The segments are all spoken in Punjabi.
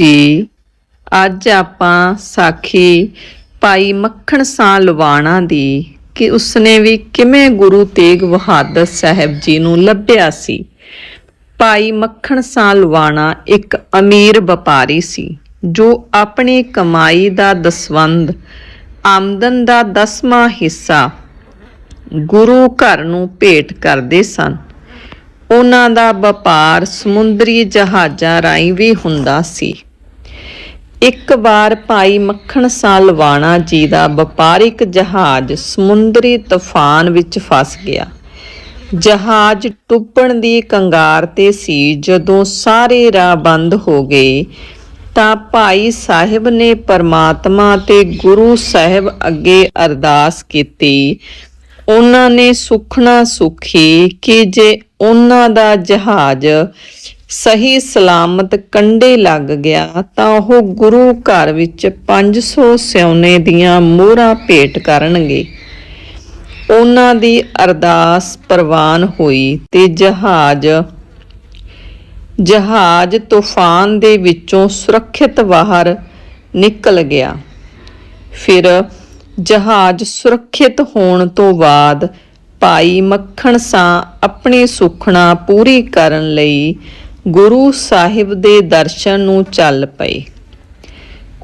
ਜੀ, ਅੱਜ ਆਪਾਂ ਸਾਖੀ ਭਾਈ ਮੱਖਣ ਸਾਹ ਲਵਾਣਾ ਦੀ, ਕਿ ਉਸਨੇ ਵੀ ਕਿਵੇਂ ਗੁਰੂ ਤੇਗ ਬਹਾਦਰ ਸਾਹਿਬ ਜੀ ਨੂੰ ਲੱਭਿਆ ਸੀ। ਭਾਈ ਮੱਖਣ ਸਾਹ ਲਵਾਣਾ ਇੱਕ ਅਮੀਰ ਵਪਾਰੀ ਸੀ, ਜੋ ਆਪਣੀ ਕਮਾਈ ਦਾ ਦਸਵੰਧ, ਆਮਦਨ ਦਾ ਦਸਵਾਂ ਹਿੱਸਾ ਗੁਰੂ ਘਰ ਨੂੰ ਭੇਟ ਕਰਦੇ ਸਨ। ਉਹਨਾਂ ਦਾ ਵਪਾਰ ਸਮੁੰਦਰੀ ਜਹਾਜ਼ਾਂ ਰਾਹੀਂ ਵੀ ਹੁੰਦਾ ਸੀ। ਇੱਕ ਵਾਰ ਭਾਈ ਮੱਖਣ ਸਾਹ ਜੀ ਦਾ ਵਪਾਰਿਕ ਜਹਾਜ਼ ਸਮੁੰਦਰੀ ਤੂਫਾਨ ਵਿੱਚ ਫਸ ਗਿਆ। ਜਹਾਜ਼ ਡੁੱਬਣ ਦੀ ਕੰਗਾਰ ਤੇ ਸੀ। ਜਦੋਂ ਸਾਰੇ ਰਾਹ ਬੰਦ ਹੋ ਗਏ ਤਾਂ ਭਾਈ ਸਾਹਿਬ ਨੇ ਪਰਮਾਤਮਾ ਤੇ ਗੁਰੂ ਸਾਹਿਬ ਅੱਗੇ ਅਰਦਾਸ ਕੀਤੀ। ਉਹਨਾਂ ਨੇ ਸੁਖਣਾ ਸੁਖੀ ਕਿ ਜੇ ਉਹਨਾਂ ਦਾ ਜਹਾਜ਼ ਸਹੀ ਸਲਾਮਤ ਕੰਡੇ ਲੱਗ ਗਿਆ ਤਾਂ ਉਹ ਗੁਰੂ ਘਰ ਵਿੱਚ 500 ਸਿਉਨੇ ਦੀਆਂ ਮੋਹਰਾਂ ਭੇਟ ਕਰਨਗੇ। ਉਹਨਾਂ ਦੀ ਅਰਦਾਸ ਪ੍ਰਵਾਨ ਹੋਈ ਤੇ ਜਹਾਜ਼ ਜਹਾਜ਼ ਤੂਫਾਨ ਦੇ ਵਿੱਚੋਂ ਸੁਰੱਖਿਅਤ ਬਾਹਰ ਨਿਕਲ ਗਿਆ। ਫਿਰ ਜਹਾਜ਼ ਸੁਰੱਖਿਅਤ ਹੋਣ ਤੋਂ ਬਾਅਦ ਭਾਈ ਮੱਖਣ ਸਾਂ ਆਪਣੀ ਸੁਖਣਾ ਪੂਰੀ ਕਰਨ ਲਈ ਗੁਰੂ ਸਾਹਿਬ ਦੇ ਦਰਸ਼ਨ ਨੂੰ ਚੱਲ ਪਏ।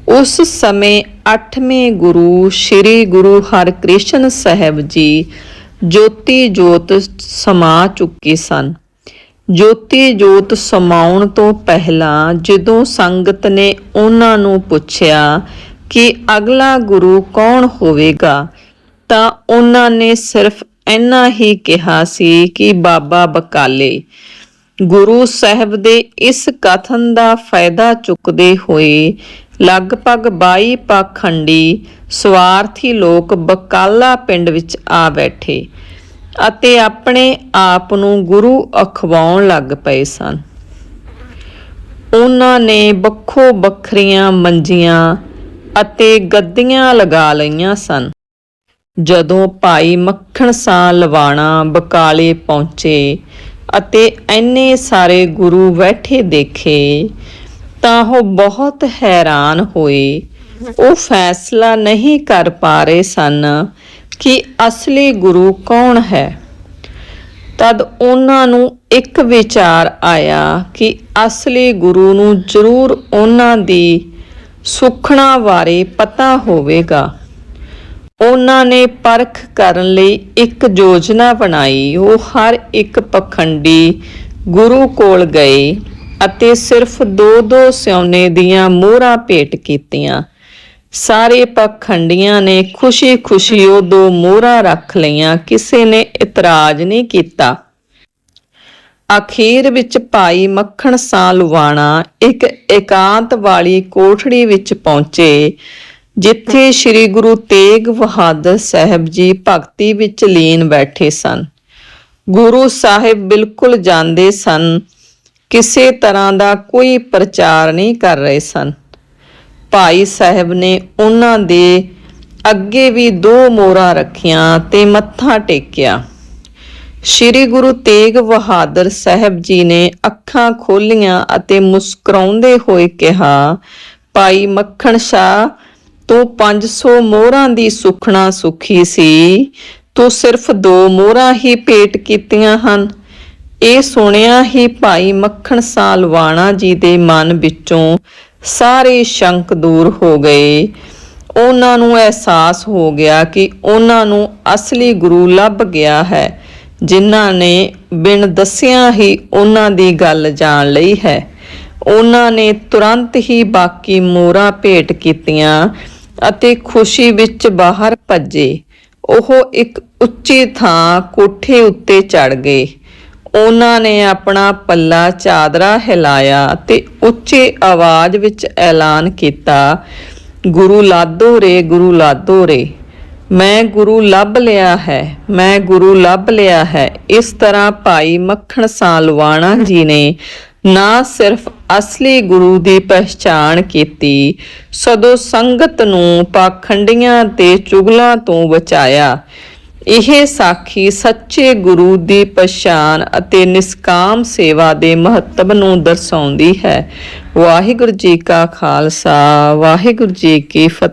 ਉਸ ਸਮੇਂ 8ਵੇਂ ਗੁਰੂ ਸ੍ਰੀ ਗੁਰੂ ਹਰਕ੍ਰਿਸ਼ਨ ਸਾਹਿਬ ਜੀ ਜੋਤੀ ਜੋਤ ਸਮਾ ਚੁੱਕੇ ਸਨ। ਜੋਤੀ ਜੋਤ ਸਮਾਉਣ ਤੋਂ ਪਹਿਲਾਂ ਜਦੋਂ ਸੰਗਤ ਨੇ ਉਹਨਾਂ ਨੂੰ ਪੁੱਛਿਆ ਕਿ ਅਗਲਾ ਗੁਰੂ ਕੌਣ ਹੋਵੇਗਾ, ਤਾਂ ਉਹਨਾਂ ਨੇ ਸਿਰਫ ਇੰਨਾ ਹੀ ਕਿਹਾ ਸੀ ਕਿ ਬਾਬਾ ਬਕਾਲੇ। ਗੁਰੂ ਸਾਹਿਬ ਦੇ ਇਸ ਕਥਨ ਦਾ ਫਾਇਦਾ ਚੁੱਕਦੇ ਹੋਏ ਲਗਭਗ 22 ਪਾਖੰਡੀ ਸਵਾਰਥੀ ਲੋਕ ਬਕਾਲਾ ਪਿੰਡ ਵਿੱਚ ਆ ਬੈਠੇ ਅਤੇ ਆਪਣੇ ਆਪ ਨੂੰ ਗੁਰੂ ਅਖਵਾਉਣ ਲੱਗ ਪਏ ਸਨ। ਉਹਨਾਂ ਨੇ ਵੱਖੋ ਵੱਖਰੀਆਂ ਮੰਜੀਆਂ ਅਤੇ ਗੱਦੀਆਂ ਲਗਾ ਲਈਆਂ ਸਨ। ਜਦੋਂ ਭਾਈ ਮੱਖਣ ਸਾਹ ਲਵਾਣਾ ਬਕਾਲੇ ਪਹੁੰਚੇ ਅਤੇ ਐਨੇ ਸਾਰੇ ਗੁਰੂ ਬੈਠੇ ਦੇਖੇ ਤਾਂ ਉਹ ਬਹੁਤ ਹੈਰਾਨ ਹੋਏ। ਉਹ ਫੈਸਲਾ ਨਹੀਂ ਕਰ ਪਾ ਰਹੇ ਸਨ ਕਿ ਅਸਲੀ ਗੁਰੂ ਕੌਣ ਹੈ। ਤਦ ਉਹਨਾਂ ਨੂੰ ਇੱਕ ਵਿਚਾਰ ਆਇਆ ਕਿ ਅਸਲੀ ਗੁਰੂ ਨੂੰ ਜ਼ਰੂਰ ਉਹਨਾਂ ਦੀ ਸੁਖਣਾ ਬਾਰੇ ਪਤਾ ਹੋਵੇਗਾ। ਉਹਨਾਂ ਨੇ ਪਰਖ ਕਰਨ ਲਈ ਇੱਕ ਯੋਜਨਾ ਬਣਾਈ। ਉਹ ਹਰ ਇੱਕ ਪਖੰਡੀ ਗੁਰੂ ਕੋਲ ਗਏ ਅਤੇ ਸਿਰਫ ਦੋ ਦੋ ਸਿਉਨੇ ਦੀਆਂ ਮੋਹਰਾਂ ਭੇਟ ਕੀਤੀਆਂ। ਸਾਰੇ ਪਖੰਡੀਆਂ ਨੇ ਖੁਸ਼ੀ-ਖੁਸ਼ੀ ਉਹ ਦੋ ਮੋਹਰਾਂ ਰੱਖ ਲਈਆਂ। ਕਿਸੇ ਨੇ ਇਤਰਾਜ਼ ਨਹੀਂ ਕੀਤਾ। ਅਖੀਰ ਵਿੱਚ ਭਾਈ ਮੱਖਣ ਸਾਹ ਲੁਵਾਣਾ ਇੱਕ ਇਕਾਂਤ ਵਾਲੀ ਕੋਠੜੀ ਵਿੱਚ ਪਹੁੰਚੇ। ਜਿੱਥੇ ਸ੍ਰੀ ਗੁਰੂ ਤੇਗ ਬਹਾਦਰ ਸਾਹਿਬ ਜੀ ਭਗਤੀ ਵਿੱਚ ਲੀਨ ਬੈਠੇ ਸਨ। ਗੁਰੂ ਸਾਹਿਬ ਬਿਲਕੁਲ ਜਾਣਦੇ ਸਨ, ਕਿਸੇ ਤਰ੍ਹਾਂ ਦਾ ਕੋਈ ਪ੍ਰਚਾਰ ਨਹੀਂ ਕਰ ਰਹੇ ਸਨ। ਭਾਈ ਸਾਹਿਬ ਨੇ ਉਹਨਾਂ ਦੇ ਅੱਗੇ ਵੀ ਦੋ ਮੋਹਰਾਂ ਰੱਖੀਆਂ ਤੇ ਮੱਥਾ ਟੇਕਿਆ। ਸ੍ਰੀ ਗੁਰੂ ਤੇਗ ਬਹਾਦਰ ਸਾਹਿਬ ਜੀ ਨੇ ਅੱਖਾਂ ਖੋਲੀਆਂ ਅਤੇ ਮੁਸਕਰਾਉਂਦੇ ਹੋਏ ਕਿਹਾ, ਭਾਈ ਮੱਖਣ ਸ਼ਾਹ ਤੂੰ 500 ਮੋਹਰਾਂ ਦੀ ਸੁਖਣਾ ਸੁਖੀ ਸੀ। ਤੂੰ ਸਿਰਫ ਦੋ ਮੋਹਰਾਂ ਹੀ ਭੇਟ ਕੀਤੀਆਂ ਹਨ। ਇਹ ਸੁਣਿਆ ਹੀ ਭਾਈ ਮੱਖਣ ਸਾਲਵਾਣਾ ਜੀ ਦੇ ਮਨ ਵਿੱਚੋਂ ਸਾਰੇ ਸ਼ੰਕ ਦੂਰ ਹੋ ਗਏ। ਉਹਨਾਂ ਨੂੰ ਅਹਿਸਾਸ ਹੋ ਗਿਆ ਕਿ ਉਹਨਾਂ ਨੂੰ ਅਸਲੀ ਗੁਰੂ ਲੱਭ ਗਿਆ ਹੈ, ਜਿਨ੍ਹਾਂ ਨੇ ਬਿਨ ਦੱਸਿਆਂ ਹੀ ਉਹਨਾਂ ਦੀ ਗੱਲ ਜਾਣ ਲਈ ਹੈ। ਉਹਨਾਂ ਨੇ ਤੁਰੰਤ ਹੀ ਬਾਕੀ ਮੋਹਰਾਂ ਭੇਟ ਕੀਤੀਆਂ। ਅਤੇ ਖੁਸ਼ੀ ਵਿੱਚ ਬਾਹਰ ਭੱਜੇ। ਉਹ ਇੱਕ ਉੱਚੀ ਥਾਂ ਕੋਠੇ ਉੱਤੇ ਚੜ ਗਏ। ਉਹਨਾਂ ਨੇ ਆਪਣਾ ਪੱਲਾ ਚਾਦਰਾ ਹਿਲਾਇਆ ਤੇ ਉੱਚੇ ਆਵਾਜ਼ ਵਿੱਚ ਐਲਾਨ ਕੀਤਾ, ਗੁਰੂ ਲਾਦੋ ਰੇ, ਗੁਰੂ ਲਾਦੋ ਰੇ। ਮੈਂ ਗੁਰੂ ਲੱਭ ਲਿਆ ਹੈ, ਮੈਂ ਗੁਰੂ ਲੱਭ ਲਿਆ ਹੈ। ਇਸ ਤਰ੍ਹਾਂ ਭਾਈ ਮੱਖਣ ਸਾਲਵਾਣਾ ਜੀ ਨੇ ਨਾ ਸਿਰਫ ਅਸਲੀ ਗੁਰੂ ਦੀ ਪਹਿਚਾਣ ਕੀਤੀ ਸਦੋਂ ਸੰਗਤ ਨੂੰ ਪਾਖੰਡੀਆਂ ਤੇ ਚੁਗਲਾਂ ਤੋਂ ਬਚਾਇਆ। ਇਹ ਸਾਖੀ ਸੱਚੇ ਗੁਰੂ ਦੀ ਪਛਾਣ ਅਤੇ ਨਿਸਕਾਮ ਸੇਵਾ ਦੇ ਮਹੱਤਵ ਨੂੰ ਦਰਸਾਉਂਦੀ ਹੈ। ਵਾਹਿਗੁਰੂ ਜੀ ਕਾ ਖਾਲਸਾ, ਵਾਹਿਗੁਰੂ ਜੀ ਕੀ ਫਤਿਹ।